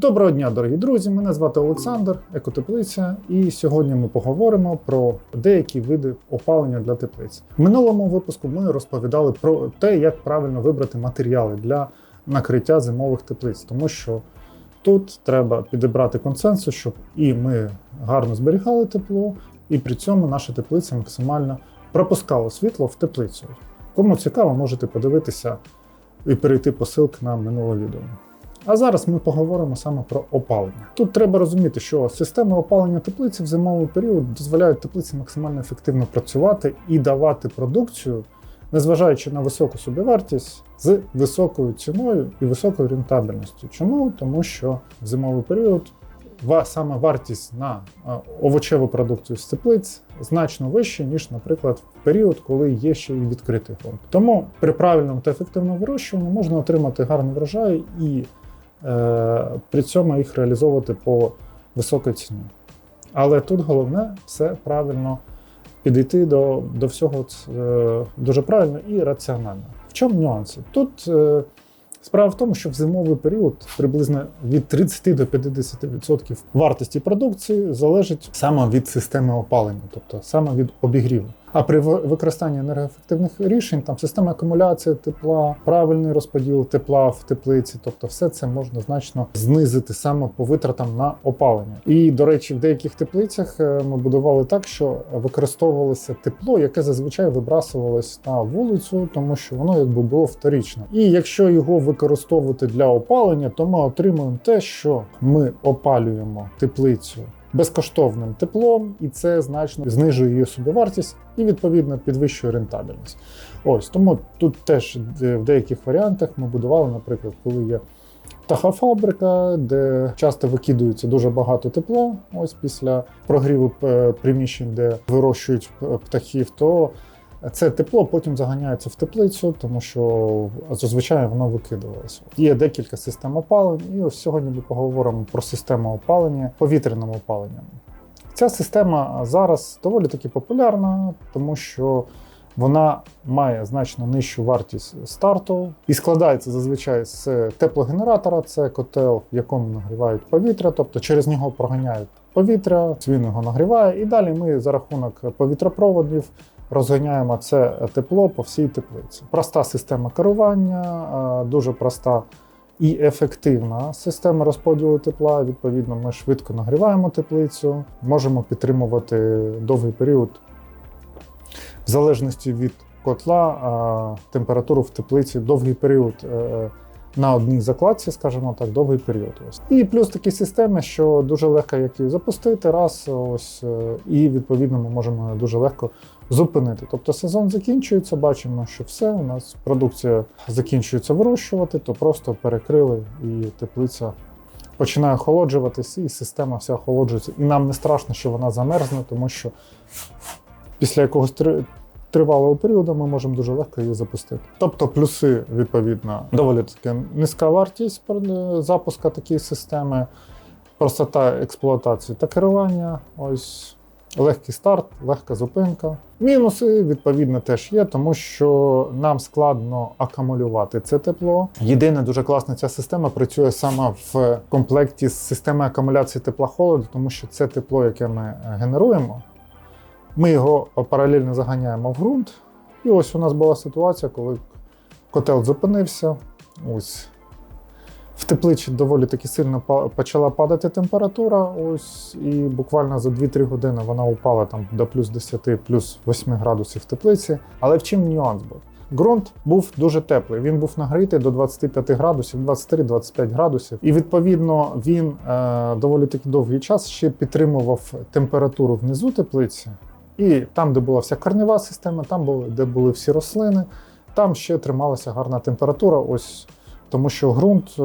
Доброго дня, дорогі друзі! Мене звати Олександр, екотеплиця, і сьогодні ми поговоримо про деякі види опалення для теплиць. В минулому випуску ми розповідали про те, як правильно вибрати матеріали для накриття зимових теплиць, тому що тут треба підібрати консенсус, щоб і ми гарно зберігали тепло, і при цьому наша теплиця максимально пропускала світло в теплицю. Кому цікаво, можете подивитися і перейти по на минуле відео. А зараз ми поговоримо саме про опалення. Тут треба розуміти, що системи опалення теплиці в зимовий період дозволяють теплиці максимально ефективно працювати і давати продукцію, незважаючи на високу собівартість, з високою ціною і високою рентабельністю. Чому? Тому що в зимовий період саме вартість на е, овочеву продукцію з теплиць значно вища, ніж, наприклад, в період, коли є ще і відкритий ґрунт. Тому при правильному та ефективному вирощуванні можна отримати гарний врожай і при цьому їх реалізовувати по високій ціні. Але тут головне все правильно підійти до, до всього е, дуже правильно і раціонально. В чому нюанси? Тут е, справа в тому, що в зимовий період приблизно від 30 до 50% вартості продукції залежить саме від системи опалення, тобто саме від обігріву. А при ви- використанні енергоефективних рішень, там система акумуляції тепла, правильний розподіл тепла в теплиці, тобто все це можна значно знизити саме по витратам на опалення. І до речі, в деяких теплицях е, ми будували так, що використовувалося тепло, яке зазвичай вибрасувалось на вулицю, тому що воно якби було вторічне. І якщо його використовувати для опалення, то ми отримуємо те, що ми опалюємо теплицю безкоштовним теплом, і це значно знижує її собівартість і відповідно підвищує рентабельність. Ось тому тут теж в деяких варіантах ми будували, наприклад, коли є птахофабрика, де часто викидується дуже багато тепла. Ось після прогріву е, приміщень, де вирощують е, птахів, то це тепло потім заганяється в теплицю, тому що зазвичай воно викидувалося. Є декілька систем опалень, і ось сьогодні ми поговоримо про систему опалення повітряним опаленням. Ця система зараз доволі таки популярна, тому що вона має значно нижчу вартість старту і складається зазвичай з теплогенератора. Це котел, в якому нагрівають повітря, тобто через нього проганяють повітря, він його нагріває, і далі ми за рахунок повітропроводів розганяємо це тепло по всій теплиці. Проста система керування, е, дуже проста і ефективна система розподілу тепла. Відповідно, ми швидко нагріваємо теплицю, можемо підтримувати довгий період в залежності від котла е, температуру в теплиці довгий період. На одній закладці, скажімо так, довгий період. Ось. І плюс такі системи, що дуже легко як її запустити раз, ось, е, і відповідно ми можемо дуже легко зупинити. Тобто сезон закінчується, бачимо, що все, у нас продукція закінчується вирощувати, то просто перекрили і теплиця починає охолоджуватися, і система вся охолоджується. І нам не страшно, що вона замерзне, тому що після якогось тривалого періоду ми можемо дуже легко її запустити. Тобто, плюси, відповідно, доволі таки низька вартість е, запуска такої системи, простота експлуатації та керування. Ось легкий старт, легка зупинка. Мінуси, відповідно, теж є, тому що нам складно акумулювати це тепло. Єдине, дуже класно, ця система працює саме в комплекті з системою акумуляції тепла холоду, тому що це тепло, яке ми е, генеруємо, ми його паралельно заганяємо в ґрунт. І ось у нас була ситуація, коли котел зупинився. Ось в тепличі доволі таки сильно почала падати температура. Ось, і буквально за 2-3 години вона упала там до плюс 10, плюс 8 градусів в теплиці. Але в чим нюанс був? Ґрунт був дуже теплий. Він був нагрітий до 25 градусів, 23-25 градусів. І відповідно він е, доволі таки довгий час ще підтримував температуру внизу теплиці. І там, де була вся корнева система, там були, де були всі рослини, там ще трималася гарна температура. Ось тому що ґрунт, е,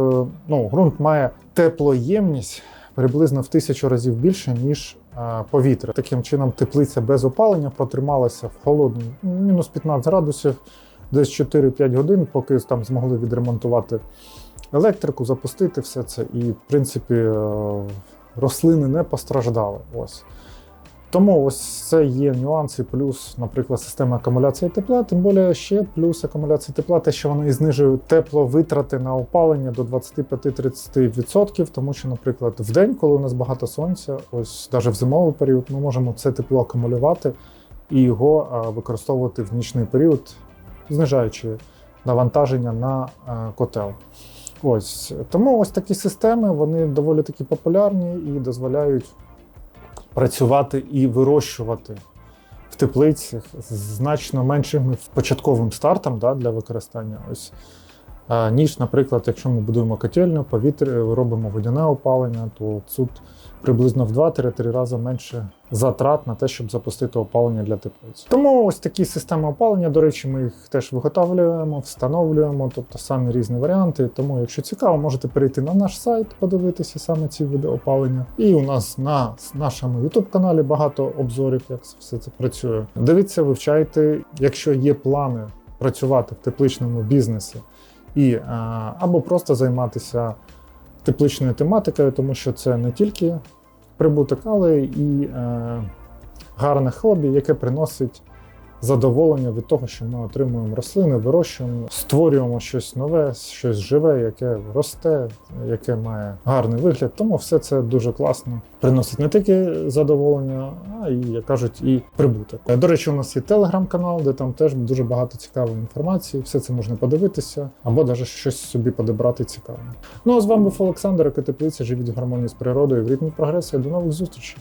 ну, ґрунт має теплоємність приблизно в тисячу разів більше, ніж е, повітря. Таким чином, теплиця без опалення протрималася в холодній мінус 15 градусів, десь 4-5 годин, поки там змогли відремонтувати електрику, запустити все це. І, в принципі, е, рослини не постраждали. Ось. Тому ось це є нюанси, плюс, наприклад, система акумуляції тепла. Тим більше ще плюс акумуляції тепла, те, що вони знижують тепловитрати на опалення до 25-30%, тому що, наприклад, в день, коли у нас багато сонця, ось навіть в зимовий період, ми можемо це тепло акумулювати і його використовувати в нічний період, знижаючи навантаження на а, котел. Ось тому ось такі системи вони доволі таки популярні і дозволяють працювати і вирощувати в теплицях з значно меншим початковим стартом да, для використання. Ось ніж, наприклад, якщо ми будуємо котельню, повітря робимо водяне опалення, то тут приблизно в 2-3 рази менше затрат на те, щоб запустити опалення для теплиць. Тому ось такі системи опалення, до речі, ми їх теж виготовлюємо, встановлюємо, тобто самі різні варіанти. Тому, якщо цікаво, можете перейти на наш сайт, подивитися саме ці види опалення. І у нас на нашому youtube каналі багато обзорів, як все це працює. Дивіться, вивчайте, якщо є плани працювати в тепличному бізнесі і або просто займатися тепличною тематикою, тому що це не тільки прибуток, але і е, гарне хобі, яке приносить задоволення від того, що ми отримуємо рослини, вирощуємо, створюємо щось нове, щось живе, яке росте, яке має гарний вигляд. Тому все це дуже класно приносить не тільки задоволення, а і, як кажуть, і прибуток. До речі, у нас є телеграм-канал, де там теж дуже багато цікавої інформації. Все це можна подивитися, або навіть щось собі подобрати цікаве. Ну а з вами був Олександр, Екотеплиця. Живіть в гармонії з природою в ритмі прогресу. До нових зустрічей.